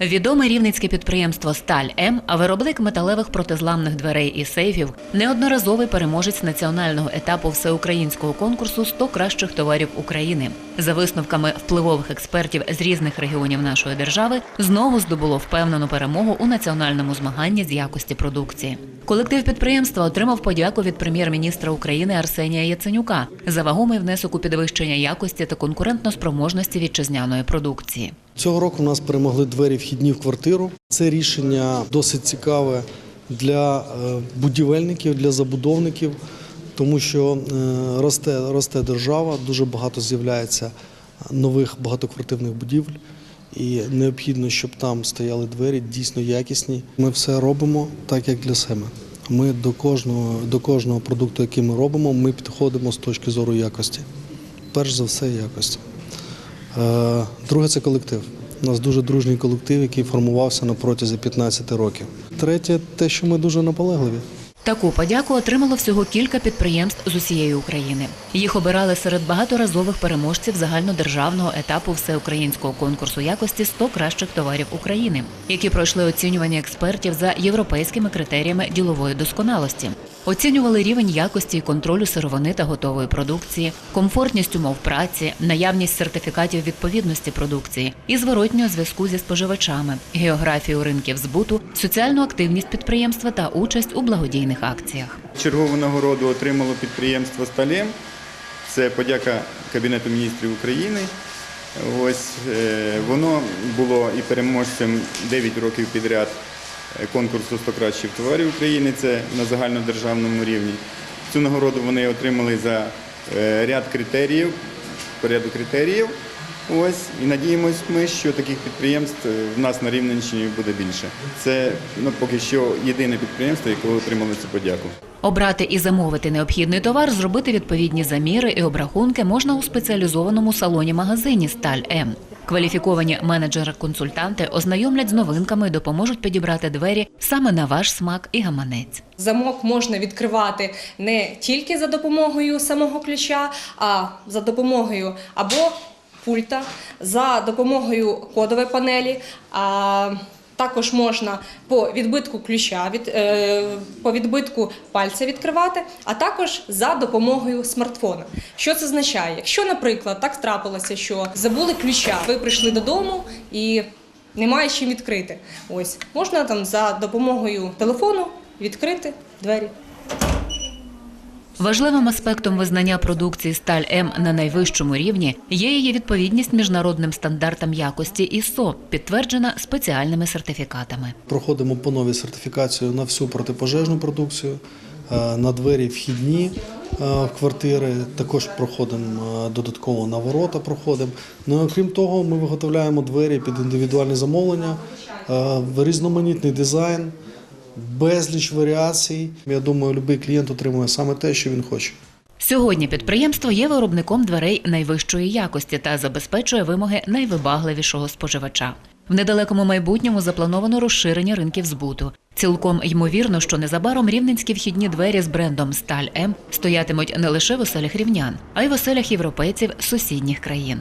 Відоме рівненське підприємство Сталь М, виробник металевих протизламних дверей і сейфів, неодноразовий переможець національного етапу всеукраїнського конкурсу «100 кращих товарів України. За висновками впливових експертів з різних регіонів нашої держави, знову здобуло впевнену перемогу у національному змаганні з якості продукції. Колектив підприємства отримав подяку від прем'єр-міністра України Арсенія Яценюка за вагомий внесок у підвищення якості та конкурентноспроможності вітчизняної продукції. Цього року нас перемогли двері вхідні в квартиру. Це рішення досить цікаве для е, будівельників, для забудовників, тому що е, росте, росте держава, дуже багато з'являється нових багатоквартирних будівель. І необхідно, щоб там стояли двері дійсно якісні. Ми все робимо так, як для себе. Ми до кожного, до кожного продукту, який ми робимо, ми підходимо з точки зору якості. Перш за все, якості. Е, Друге це колектив. У нас дуже дружній колектив, який формувався протязі 15 років. Третє, те, що ми дуже наполегливі. Таку подяку отримало всього кілька підприємств з усієї України. Їх обирали серед багаторазових переможців загальнодержавного етапу всеукраїнського конкурсу якості «100 кращих товарів України, які пройшли оцінювання експертів за європейськими критеріями ділової досконалості. Оцінювали рівень якості і контролю сировини та готової продукції, комфортність умов праці, наявність сертифікатів відповідності продукції і зворотнього зв'язку зі споживачами, географію ринків збуту, соціальну активність підприємства та участь у благодійних акціях. Чергову нагороду отримало підприємство Сталем. Це подяка Кабінету міністрів України. Ось е, воно було і переможцем 9 років підряд конкурсу «100 кращих товарів України. Це на загальнодержавному рівні. Цю нагороду вони отримали за е, ряд критеріїв, по ряду критеріїв. Ось і надіємось ми, що таких підприємств е, в нас на Рівненщині буде більше. Це ну, поки що єдине підприємство, яке отримало цю подяку. Обрати і замовити необхідний товар, зробити відповідні заміри і обрахунки можна у спеціалізованому салоні-магазині Сталь М. Кваліфіковані менеджери-консультанти ознайомлять з новинками і допоможуть підібрати двері саме на ваш смак і гаманець. Замок можна відкривати не тільки за допомогою самого ключа, а за допомогою або пульта, за допомогою кодової панелі. А також можна по відбитку ключа, е, по відбитку пальця відкривати, а також за допомогою смартфона. Що це означає? Якщо, наприклад, так трапилося, що забули ключа, ви прийшли додому і немає чим відкрити. Ось можна там за допомогою телефону відкрити двері. Важливим аспектом визнання продукції Сталь М на найвищому рівні є її відповідність міжнародним стандартам якості ІСО, підтверджена спеціальними сертифікатами. Проходимо по новій сертифікацію на всю протипожежну продукцію, е, на двері вхідні е, в квартири. Також проходимо е, додатково на ворота. Проходимо. Ну окрім того, ми виготовляємо двері під індивідуальне замовлення, різноманітний дизайн, безліч варіацій. Я думаю, будь-який клієнт отримує саме те, що він хоче. Сьогодні підприємство є виробником дверей найвищої якості та забезпечує вимоги найвибагливішого споживача. В недалекому майбутньому заплановано розширення ринків збуту. Цілком ймовірно, що незабаром рівненські вхідні двері з брендом Сталь М стоятимуть не лише в оселях рівнян, а й в оселях європейців сусідніх країн.